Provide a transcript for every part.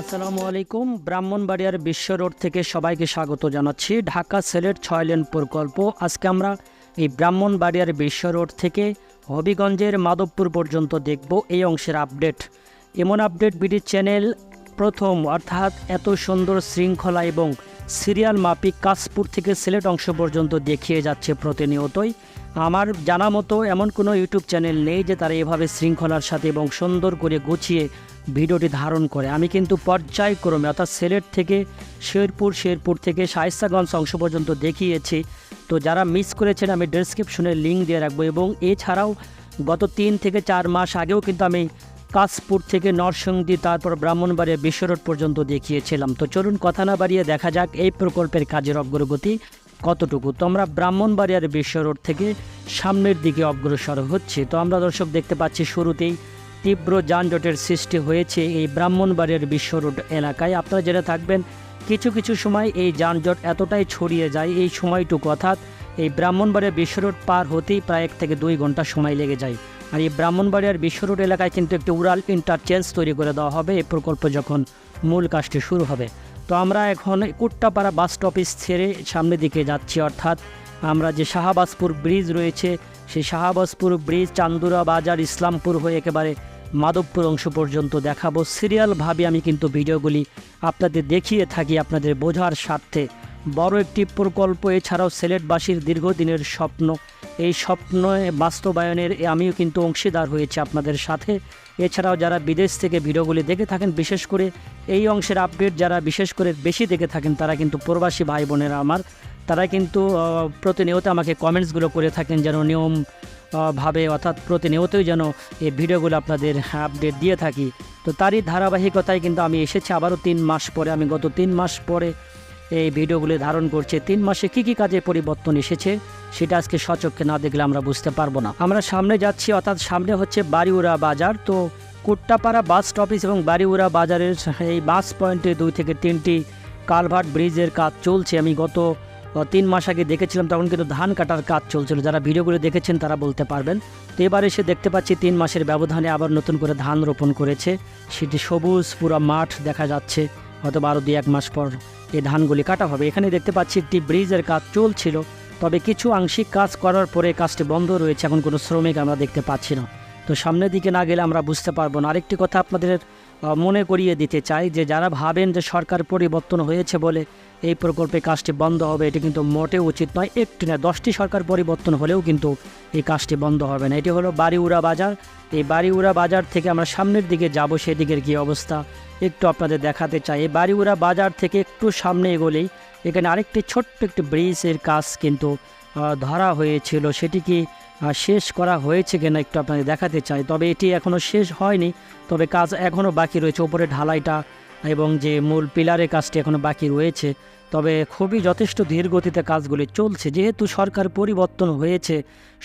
আসসালামু আলাইকুম। ব্রাহ্মণবাড়িয়ার বিশ্ব রোড থেকে সবাইকে স্বাগত জানাচ্ছি। ঢাকা সেলের ছয় লেন প্রকল্প। আজকে আমরা এই ব্রাহ্মণবাড়িয়ার বিশ্ব রোড থেকে হবিগঞ্জের মাধবপুর পর্যন্ত দেখব এই অংশের আপডেট। এমন আপডেট বিডি চ্যানেল প্রথম, অর্থাৎ এত সুন্দর শৃঙ্খলা এবং সিরিয়াল মাপিক কাশপুর থেকে সিলেট অংশ পর্যন্ত দেখিয়ে যাচ্ছে প্রতিনিয়তই। আমার জানা মতো এমন কোনো ইউটিউব চ্যানেল নেই যে তারা এভাবে শৃঙ্খলার সাথে এবং সুন্দর করে গুছিয়ে ভিডিওটি ধারণ করে। আমি কিন্তু পর্যায়ক্রমে, অর্থাৎ সিলেট থেকে শেরপুর শেরপুর থেকে শায়স্তাগঞ্জ অংশ পর্যন্ত দেখিয়েছি। তো যারা মিস করেছেন, আমি ডেসক্রিপশনে লিঙ্ক দিয়ে রাখব এবং এছাড়াও গত তিন থেকে চার মাস আগেও কিন্তু আমি কাশপুর থেকে নরসিংদী, তারপর ব্রাহ্মণবাড়িয়া, বিশ্ব রোড পর্যন্ত দেখিয়েছিলাম। তো চলুন কথা না বাড়িয়ে দেখা যাক এই প্রকল্পের কাজের অগ্রগতি কতটুকু। তো আমরা ব্রাহ্মণবাড়িয়ার বিশ্ব রোড থেকে সামনের দিকে অগ্রসর হচ্ছে। তো আমরা দর্শক দেখতে পাচ্ছি, শুরুতেই তীব্র যানজটের সৃষ্টি হয়েছে এই ব্রাহ্মণবাড়িয়ার বিশ্ব রোড এলাকায়। আপনারা জেনে থাকবেন, কিছু কিছু সময় এই যানজট এতটাই ছড়িয়ে যায়, এই সময়টুকু অর্থাৎ এই ব্রাহ্মণবাড়িয়া বিশ্ব রোড পার হতেই প্রায় এক থেকে দুই ঘণ্টা সময় লেগে যায়। আর এই ব্রাহ্মণবাড়িয়ার বিশ্ব রোড এলাকায় কিন্তু একটি উড়াল ইন্টারচেঞ্জ তৈরি করে দেওয়া হবে। এই প্রকল্প যখন মূল কাজটি শুরু হবে। তো আমরা এখন কুট্টাপাড়া বাস স্টপেজ ছেড়ে সামনের দিকে যাচ্ছি। অর্থাৎ আমরা যে শাহবাজপুর ব্রিজ রয়েছে, সেই শাহবাজপুর ব্রিজ চান্দুরা বাজার, ইসলামপুর হয়ে একেবারে মাধবপুর অংশ পর্যন্ত দেখাবো। সিরিয়ালভাবে আমি কিন্তু ভিডিওগুলি আপনাদের দেখিয়ে থাকি আপনাদের বোঝার স্বার্থে। বড় একটি প্রকল্প, এছাড়াও সিলেটবাসীর দীর্ঘদিনের স্বপ্ন। এই স্বপ্ন বাস্তবায়নের আমিও কিন্তু অংশীদার হয়েছে আপনাদের সাথে। এছাড়াও যারা বিদেশ থেকে ভিডিওগুলি দেখে থাকেন, বিশেষ করে এই অংশের আপডেট যারা বিশেষ করে বেশি দেখে থাকেন, তারা কিন্তু প্রবাসী ভাই বোনেরা আমার, তারা কিন্তু প্রতিনিয়ত আমাকে কমেন্টসগুলো করে থাকেন যেন নিয়ম ভাবে, অর্থাৎ প্রতিনিয়তই যেন এই ভিডিওগুলো আপনাদের আপডেট দিয়ে থাকি। তো তারই ধারাবাহিকতায় কিন্তু আমি এসেছি আবারও তিন মাস পরে। আমি গত তিন মাস পরে এই ভিডিওগুলি ধারণ করছে। তিন মাসে কি কি কাজে পরিবর্তন এসেছে সেটা আজকে সচক্ষে না দেখলে আমরা বুঝতে পারব না। আমরা সামনে যাচ্ছি, অর্থাৎ সামনে হচ্ছে বাড়িউড়া বাজার। তো কুট্টাপাড়া বাস স্টপেজ এবং বাড়িউড়া বাজারের এই বাস পয়েন্টে দুই থেকে তিনটি কালভার্ট ব্রিজের কাজ চলছে। আমি গত তিন মাস আগে দেখেছিলাম, তখন কিন্তু ধান কাটার কাজ চলছিল। যারা ভিডিওগুলো দেখেছেন তারা বলতে পারবেন। তো এবার এসে দেখতে পাচ্ছি তিন মাসের ব্যবধানে আবার নতুন করে ধান রোপণ করেছে। সেটি সবুজ, পুরা মাঠ দেখা যাচ্ছে। হয়তো বারো দুই এক মাস পর এই ধানগুলি কাটা হবে। এখানে দেখতে পাচ্ছি একটি ব্রিজের কাজ চলছিল, তবে কিছু আংশিক কাজ করার পরে কাজটি বন্ধ রয়েছে। এখন কোনো শ্রমিক আমরা দেখতে পাচ্ছি না। তো সামনের দিকে না গেলে আমরা বুঝতে পারব না। আরেকটি কথা আপনাদের মনে করিয়ে দিতে চাই যে যারা ভাবেন যে সরকার পরিবর্তন হয়েছে বলে এই প্রকল্পে কাজটি বন্ধ হবে, এটি কিন্তু মোটেও উচিত নয়। একটি না দশটি সরকার পরিবর্তন হলেও কিন্তু এই কাজটি বন্ধ হবে না। এটি হলো বাড়িউড়া বাজার। এই বাড়িউড়া বাজার থেকে আমরা সামনের দিকে যাব, সেদিকের কী অবস্থা একটু আপনাদের দেখাতে চাই। এই বাড়িউড়া বাজার থেকে একটু সামনে এগোলেই এখানে আরেকটি ছোট্ট একটি ব্রিজের কাজ কিন্তু ধরা হয়েছিল, সেটি কি শেষ করা হয়েছে কিনা একটু আপনাকে দেখাতে চাই। তবে এটি এখনও শেষ হয়নি, তবে কাজ এখনও বাকি রয়েছে। ওপরে ঢালাইটা এবং যে মূল পিলারের কাজটি এখনও বাকি রয়েছে। তবে খুবই যথেষ্ট ধীর গতিতে কাজগুলি চলছে। যেহেতু সরকার পরিবর্তন হয়েছে,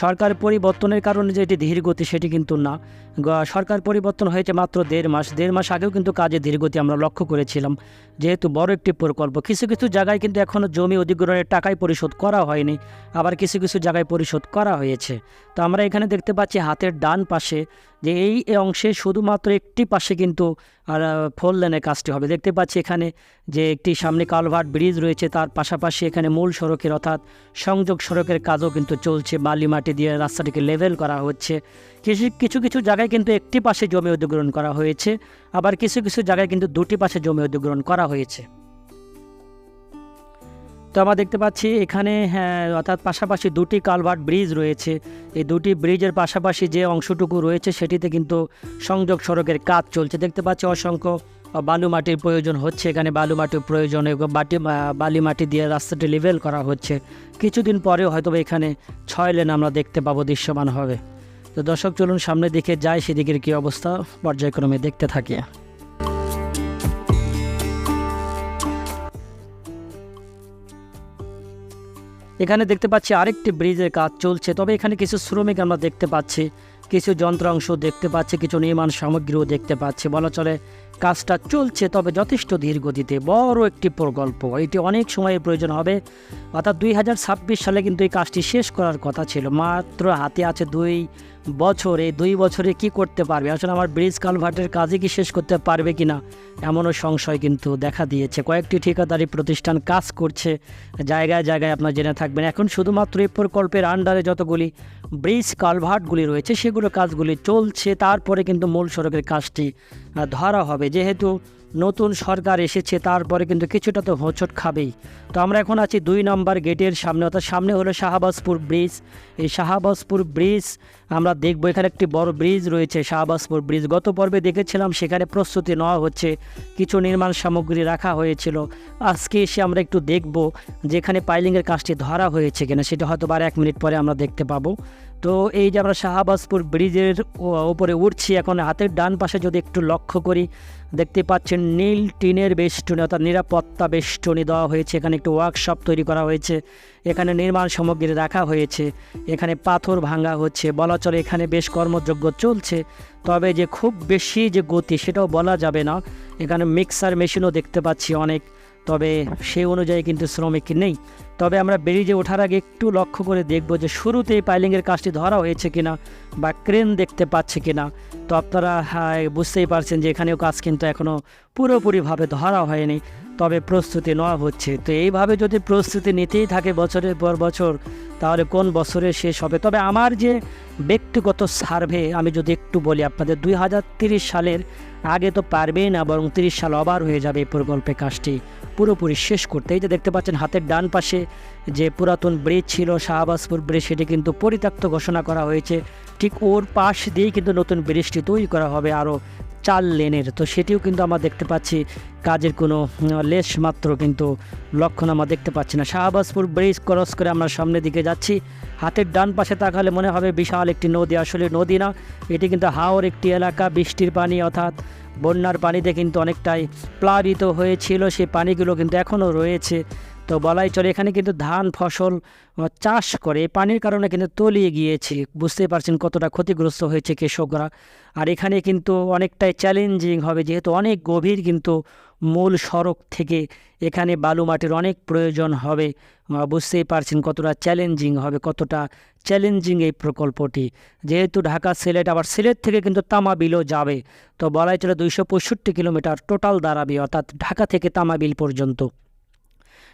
সরকার পরিবর্তনের কারণে যে এটি ধীর গতি সেটি কিন্তু না। সরকার পরিবর্তন হয়েছে মাত্র দেড় মাস। দেড় মাস আগেও কিন্তু কাজে ধীরগতি আমরা লক্ষ্য করেছিলাম। যেহেতু বড় একটি প্রকল্প, কিছু কিছু জায়গায় কিন্তু এখনও জমি অধিগ্রহণের টাকায় পরিশোধ করা হয়নি, আবার কিছু কিছু জায়গায় পরিশোধ করা হয়েছে। তো আমরা এখানে দেখতে পাচ্ছি হাতের ডান পাশে যে এই অংশে শুধুমাত্র একটি পাশে কিন্তু, আর ফোর লেনের কাজটি হবে। দেখতে পাচ্ছি এখানে যে একটি সামনে কালভার্ট ব্রিজ রয়েছে, তার পাশাপাশি এখানে মূল সড়কের অর্থাৎ সংযোগ সড়কের কাজও কিন্তু চলছে। বালি মাটি দিয়ে রাস্তাটিকে লেভেল করা হচ্ছে। কিছু কিছু কিছু জায়গায় কিন্তু একটি পাশে জমি অধিগ্রহণ করা হয়েছে। আবার কিছু কিছু জায়গায় কিন্তু দুটি পাশে জমি অধিগ্রহণ করা হয়েছে। তো আমরা দেখতে পাচ্ছি এখানে হ্যাঁ, অর্থাৎ পাশাপাশি দুটি কালভার্ট ব্রিজ রয়েছে। এই দুটি ব্রিজের পাশাপাশি যে অংশটুকু রয়েছে সেটিতে কিন্তু সংযোগ সড়কের কাজ চলছে। দেখতে পাচ্ছি অসংখ্য বালু মাটির প্রয়োজন হচ্ছে। এখানে বালু মাটির প্রয়োজন বাটি বালি মাটি দিয়ে রাস্তাটি লেভেল করা হচ্ছে। কিছুদিন পরেও হয়তো এখানে ছয় লেন আমরা দেখতে পাবো দৃশ্যমান হবে। তো দর্শক চলুন সামনের দিকে যাই সেদিকের কী অবস্থা পর্যায়ক্রমে দেখতে থাকি। এখানে দেখতে পাচ্ছি আরেকটি ব্রিজের কাজ চলছে, তবে এখানে কিছু শ্রমিক আমরা দেখতে পাচ্ছি, কিছু যন্ত্রাংশ দেখতে পাচ্ছি, কিছু নির্মাণ সামগ্রীও দেখতে পাচ্ছি। বলা চলে কাজটা চলছে, তবে যথেষ্ট ধীর গতিতে। বড় একটি প্রকল্প। এটি অনেক সময়ের প্রয়োজন হবে। অর্থাৎ দুই হাজার ছাব্বিশ সালে কিন্তু এই কাজটি শেষ করার কথা ছিল। মাত্র হাতে আছে দুই বছরে। দুই বছরে কি করতে পারবে? আসলে আমার ব্রিজ কালভার্টের কাজে কি শেষ করতে পারবে কি না এমনও সংশয় কিন্তু দেখা দিয়েছে। কয়েকটি ঠিকাদারি প্রতিষ্ঠান কাজ করছে। জায়গায় জায়গায় আপনার জেনে থাকবেন, এখন শুধুমাত্র এই প্রকল্পের আন্ডারে যতগুলি ব্রিজ কালভার্টগুলি রয়েছে, সেগুলো কাজগুলি চলছে। তারপরে কিন্তু মূল সড়কের কাজটি ধরা হবে। যেহেতু নতুন সরকার এসেছে, তারপরে কিন্তু কিছুটা তো হোঁচট খাবেই। তো আমরা এখন আছি দুই নম্বর গেটের সামনে, অর্থাৎ সামনে হলো শাহবাজপুর ব্রিজ। এই শাহবাজপুর ব্রিজ, আমরা দেখব এখানে একটি বড় ব্রিজ রয়েছে, শাহবাজপুর ব্রিজ। গত পর্বে দেখেছিলাম, সেখানে প্রস্তুতি নেওয়া হচ্ছে, কিছু নির্মাণ সামগ্রী রাখা হয়েছিল। আজকে এসে আমরা একটু দেখব, যেখানে পাইলিংয়ের কাজটি ধরা হয়েছে কিনা, সেটা হয়তো বার এক মিনিট পরে আমরা দেখতে পাবো। তো এই যে আমরা শাহবাজপুর ব্রিজের ওপরে উঠছি, এখন হাতের ডান পাশে যদি একটু লক্ষ্য করি, দেখতে পাচ্ছেন নীল টিনের বেষ্টনী, অর্থাৎ নিরাপত্তা বেষ্টনী দেওয়া হয়েছে। এখানে একটু ওয়ার্কশপ তৈরি করা হয়েছে। এখানে নির্মাণ সামগ্রী রাখা হয়েছে। এখানে পাথর ভাঙা হচ্ছে। বলা চলে এখানে বেশ কর্মযোগ্য চলছে। তবে যে খুব বেশি যে গতি, সেটাও বলা যাবে না। এখানে মিক্সার মেশিনও দেখতে পাচ্ছি অনেক। তবে সেই অনুযায়ী কিন্তু শ্রমিক নেই। তবে আমরা ব্রিজে ওঠার আগে একটু লক্ষ্য করে দেখব যে শুরুতেই পাইলিংয়ের কাজটি ধরা হয়েছে কিনা বা ক্রেন দেখতে পাচ্ছে কিনা। তো আপনারা হ্যাঁ, বুঝতেই পারছেন যে এখানেও কাজ কিন্তু এখনও পুরোপুরিভাবে ধরা হয়নি তবে প্রস্তুতি নেওয়া হচ্ছে। তো এইভাবে যদি প্রস্তুতি নিতেই থাকে বছরের পর বছর তাহলে কোন বছরে শেষ হবে? তবে আমার যে ব্যক্তিগত সার্ভে আমি যদি একটু বলি আপনাদের দুই সালের আগে তো পারবেই না বরং তিরিশ সাল অবার হয়ে যাবে এই প্রকল্পে কাজটি পুরোপুরি শেষ করতে। এই যে দেখতে পাচ্ছেন হাতের ডান পাশে যে পুরাতন ব্রিজ ছিল, শাহবাজপুর ব্রিজ, সেটি কিন্তু পরিত্যক্ত ঘোষণা করা হয়েছে। ঠিক ওর পাশ দিয়েই কিন্তু নতুন ব্রিজটি তৈরি করা হবে আরও চার লেনের। তো সেটিও কিন্তু আমরা দেখতে পাচ্ছি, কাজের কোনো লেশ মাত্র কিন্তু লক্ষণ আমরা দেখতে পাচ্ছি না। শাহবাজপুর ব্রিজ ক্রস করে আমরা সামনের দিকে যাচ্ছি। হাতের ডান পাশে তাকালে মনে হবে বিশাল একটি নদী। আসলে নদী না, এটি কিন্তু হাওর একটি এলাকা, বৃষ্টির পানি অর্থাৎ বন্যার পানিতে কিন্তু অনেকটাই প্লাবিত হয়েছিল। সেই পানিগুলো কিন্তু এখনও রয়েছে। তো বলাই চলে, এখানে কিন্তু ধান ফসল চাষ করে পানির কারণে কিন্তু তলিয়ে গিয়েছে। বুঝতেই পারছেন কতটা ক্ষতিগ্রস্ত হয়েছে কৃষকরা। আর এখানে কিন্তু অনেকটাই চ্যালেঞ্জিং হবে, যেহেতু অনেক গভীর কিন্তু মূল সড়ক থেকে এখানে বালু মাটির অনেক প্রয়োজন হবে। বুঝতেই পারছেন কতটা চ্যালেঞ্জিং হবে, কতটা চ্যালেঞ্জিং এই প্রকল্পটি। যেহেতু ঢাকা সিলেট, আবার সিলেট থেকে কিন্তু তামাবিলও যাবে। তো বলাই চলে দুইশো পঁয়ষট্টি কিলোমিটার টোটাল দাঁড়াবে, অর্থাৎ ঢাকা থেকে তামাবিল পর্যন্ত।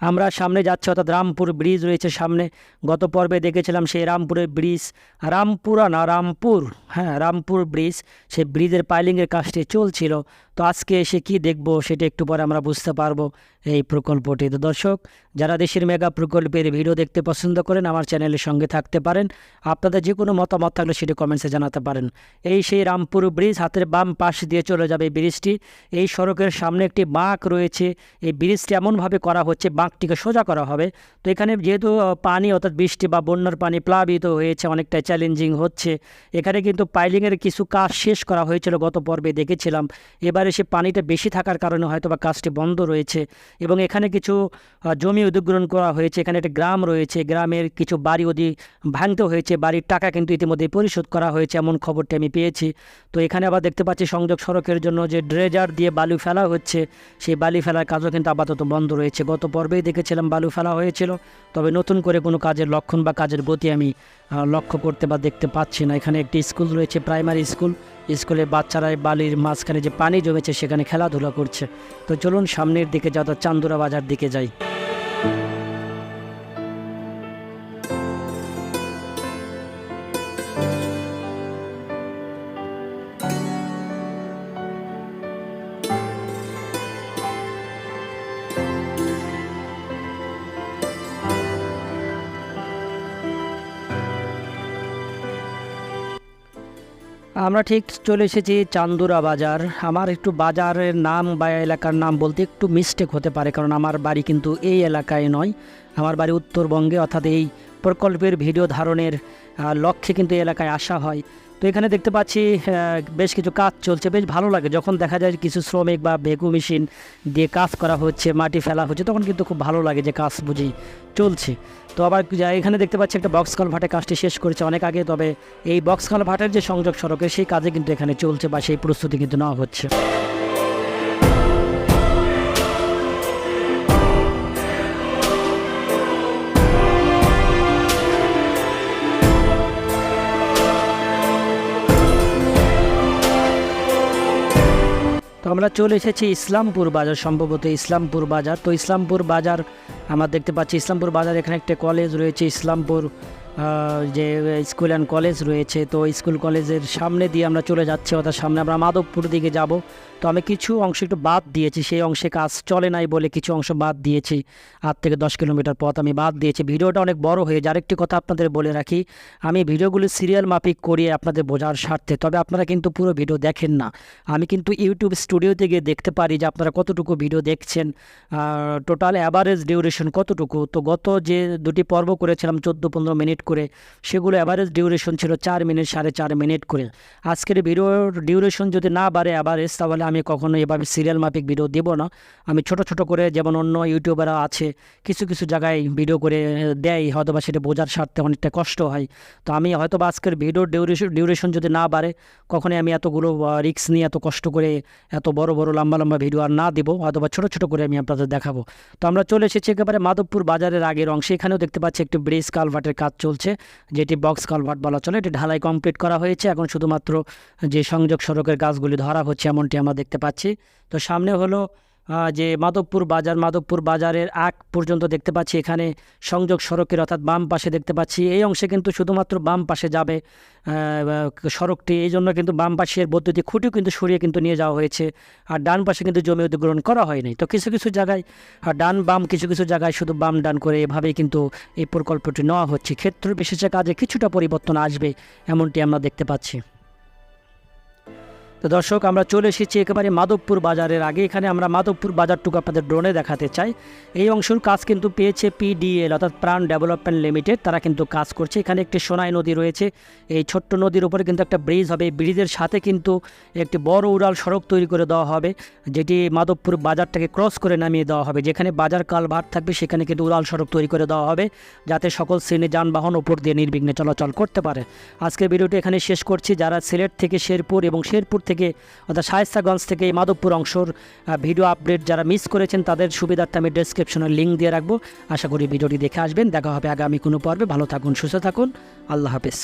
আমরা সামনে যাচ্ছি, অর্থাৎ রামপুর ব্রিজ রয়েছে সামনে। গত পর্বে দেখেছিলাম সেই রামপুরের ব্রিজ। রামপুরা না, রামপুর হ্যাঁ রামপুর ব্রিজ। সেই ব্রিজের পাইলিংয়ের কাজটি চলছিল। তো আজকে এসে কি দেখব সেটা একটু পরে আমরা বুঝতে পারব এই প্রকল্পটি। তো দর্শক, যারা দেশের মেগা প্রকল্পের ভিডিও দেখতে পছন্দ করেন, আমার চ্যানেলের সঙ্গে থাকতে পারেন। আপনাদের যে কোনো মতামত থাকলে সেটি কমেন্টসে জানাতে পারেন। এই সেই রামপুর ব্রিজ হাতের বাম পাশ দিয়ে চলে যাবে এই ব্রিজটি। এই সড়কের সামনে একটি বাঁক রয়েছে। এই ব্রিজটি এমনভাবে করা হচ্ছে, বাঁকটিকে সোজা করা হবে। তো এখানে যেহেতু পানি অর্থাৎ বৃষ্টি বা বন্যার পানি প্লাবিত হয়েছে অনেকটা চ্যালেঞ্জিং হচ্ছে। এখানে কিন্তু পাইলিংয়ের কিছু কাজ শেষ করা হয়েছিল, গত পর্বে দেখেছিলাম। এবারে সে পানিটা বেশি থাকার কারণে হয়তো বা কাজটি বন্ধ রয়েছে এবং এখানে কিছু জমি অধিগ্রহণ করা হয়েছে, এখানে একটা গ্রাম রয়েছে, গ্রামের কিছু বাড়ি অধি ভাঙতে হয়েছে, বাড়ির টাকা কিন্তু ইতিমধ্যে পরিশোধ করা হয়েছে এমন খবরটি আমি পেয়েছি। তো এখানে আবার দেখতে পাচ্ছি সংযোগ সড়কের জন্য যে ড্রেজার দিয়ে বালু ফেলা হচ্ছে, সেই বালি ফেলার কাজও কিন্তু আপাতত বন্ধ রয়েছে। গত পর্বেই দেখেছিলাম বালু ফেলা হয়েছিল, তবে নতুন করে কোনো কাজের লক্ষণ বা কাজের গতি আমি লক্ষ্য করতে বা দেখতে পাচ্ছি না। এখানে একটি স্কুল রয়েছে, প্রাইমারি স্কুল স্কুলে বাচ্চারা বালির মাঝখানে যে পানি জমেছে, সেখানে খেলাধুলা করছে। তো চলুন সামনের দিকে যত চান্দুরা বাজার দিকে যাই। আমরা ঠিক চলে এসেছি চান্দুরা বাজার। আমার একটু বাজারের নাম বা এলাকার নাম বলতে একটু মিস্টেক হতে পারে, কারণ আমার বাড়ি কিন্তু এই এলাকায় নয়। আমার বাড়ি উত্তরবঙ্গে, অর্থাৎ এই প্রকল্পের ভিডিও ধারণের লক্ষ্যে কিন্তু এলাকায় আসা হয়। তো এখানে দেখতে পাচ্ছি বেশ কিছু কাজ চলছে, বেশ ভালো লাগে। যখন দেখা যায় কিছু শ্রমিক বা ভেকু মেশিন দিয়ে কাজ করা হচ্ছে, মাটি ফেলা হচ্ছে, তখন কিন্তু খুব ভালো লাগে যে কাজ বুঝি চলছে। তো আবার এখানে দেখতে পাচ্ছি একটা বক্স কলভার্টের কাজটি শেষ করেছে অনেক আগে, তবে এই বক্স কলভার্টের যে সংযোগ সড়কের, সেই কাজে কিন্তু এখানে চলছে বা সেই প্রস্তুতি কিন্তু নেওয়া হচ্ছে। আমরা চলে এসেছি ইসলামপুর বাজার, সম্ভবত ইসলামপুর বাজার। তো ইসলামপুর বাজার, আমরা দেখতে পাচ্ছি ইসলামপুর বাজার, এখানে একটা কলেজ রয়েছে, ইসলামপুর যে স্কুল অ্যান্ড কলেজ রয়েছে, তো স্কুল কলেজের সামনে দিয়ে আমরা চলে যাচ্ছি, অর্থাৎ সামনে আমরা মাধবপুর দিকে যাব। তো আমি কিছু অংশ একটু বাদ দিয়েছি, সেই অংশে কাজ চলে নাই বলে কিছু অংশ বাদ দিয়েছি। আট থেকে দশ কিলোমিটার পথ আমি বাদ দিয়েছি। ভিডিওটা অনেক বড় হয়ে যায়, আরেকটি কথা আপনাদের বলে রাখি, আমি ভিডিওগুলো সিরিয়াল মাফিক করিয়ে আপনাদের বোঝার স্বার্থে, তবে আপনারা কিন্তু পুরো ভিডিও দেখেন না। আমি কিন্তু ইউটিউব স্টুডিওতে গিয়ে দেখতে পারি যে আপনারা কতটুকু ভিডিও দেখছেন টোটাল অ্যাভারেজ ডিউরেশন কতটুকু? তো গত যে দুটি পর্ব করেছিলাম, চোদ্দ পনেরো মিনিট করে। সেগুলো অ্যাভারেজ ডিউরেশন ছিল চার মিনিট, সাড়ে চার মিনিট করে। আজকের ভিডিওর ডিউরেশন যদি না বাড়ে অ্যাভারেজ তাহলে আমি কখনো এভাবে সিরিয়াল মাফিক ভিডিও দেবো না। আমি ছোট ছোট করে যেমন অন্য ইউটিউবাররা আছে, কিছু কিছু জায়গায় ভিডিও করে দেয় হয়তো বা সেটা বোঝার স্বার্থে অনেকটা কষ্ট হয়। তো আমি হয়তো বা আজকের ভিডিওর ডিউরেশন ডিউরেশন যদি না বাড়ে, কখনোই আমি এতগুলো রিক্স নিয়ে এত কষ্ট করে, এত বড় বড়, লম্বা লম্বা ভিডিও আর না দেবো হয়তো বা ছোটো ছোটো করে আমি আপনাদের দেখাবো। তো আমরা চলে এসেছি একেবারে মাধবপুর বাজারের আগের অংশে। এখানেও দেখতে পাচ্ছি একটি ব্রিজ, কালভার্টের কাজ চলছে, যেটি বক্স কালভার্ট বলা চলে। এটি ঢালাই কমপ্লিট করা হয়েছে। এখন শুধুমাত্র যে সংযোগ সড়কের গাছগুলি ধরা হচ্ছে, এমনটি আমরা দেখতে পাচ্ছি। তো সামনে হলো যে মাধবপুর বাজার, মাধবপুর বাজারের আগ পর্যন্ত দেখতে পাচ্ছি এখানে সংযোগ সড়কের অর্থাৎ বাম পাশে দেখতে পাচ্ছি। এই অংশে কিন্তু শুধুমাত্র বাম পাশে যাবে সড়কটি। এই জন্য কিন্তু বাম পাশের বৈদ্যুতিক খুঁটিও কিন্তু সরিয়ে কিন্তু নিয়ে যাওয়া হয়েছে। আর ডান পাশে কিন্তু জমি অধিগ্রহণ করা হয়নি। তো কিছু কিছু জায়গায়, আর ডান বাম কিছু কিছু জায়গায় শুধু বাম ডান করে এভাবেই কিন্তু এই প্রকল্পটি নেওয়া হচ্ছে। ক্ষেত্র বিশেষে কাজে কিছুটা পরিবর্তন আসবে, এমনটি আমরা দেখতে পাচ্ছি। তো দর্শক, আমরা চলে এসেছি একেবারে মাধবপুর বাজারের আগে। এখানে আমরা মাধবপুর বাজারটুকু আপনাদের ড্রোনে দেখাতে চাই। এই অংশের কাজ কিন্তু পেয়েছে পিডিএল অর্থাৎ প্রাণ ডেভেলপমেন্ট লিমিটেড। তারা কিন্তু কাজ করছে। এখানে একটি সোনাই নদী রয়েছে। এই ছোট্ট নদীর উপরে কিন্তু একটা ব্রিজ হবে। এই ব্রিজের সাথে কিন্তু একটি বড় উড়াল সড়ক তৈরি করে দেওয়া হবে, যেটি মাধবপুর বাজারটাকে ক্রস করে নামিয়ে দেওয়া হবে। যেখানে বাজার কালভার্ট থাকবে, সেখানে কিন্তু উড়াল সড়ক তৈরি করে দেওয়া হবে, যাতে সকল শ্রেণির যানবাহন উপর দিয়ে নির্বিঘ্নে চলাচল করতে পারে। আজকের ভিডিওটি এখানে শেষ করছি। যারা সিলেট থেকে শেরপুর এবং শেরপুর থেকে, অর্থাৎ শায়েস্তাগঞ্জ থেকে মাধবপুর অংশর ভিডিও আপডেট যারা মিস করেছেন তাদের সুবিধার্থে আমি ডেসক্রিপশনে লিঙ্ক দিয়ে রাখব। আশা করি ভিডিওটি দেখে আসবেন। দেখা হবে আগামী কোনো পর্বে। ভালো থাকুন, সুস্থ থাকুন। আল্লাহ হাফেজ।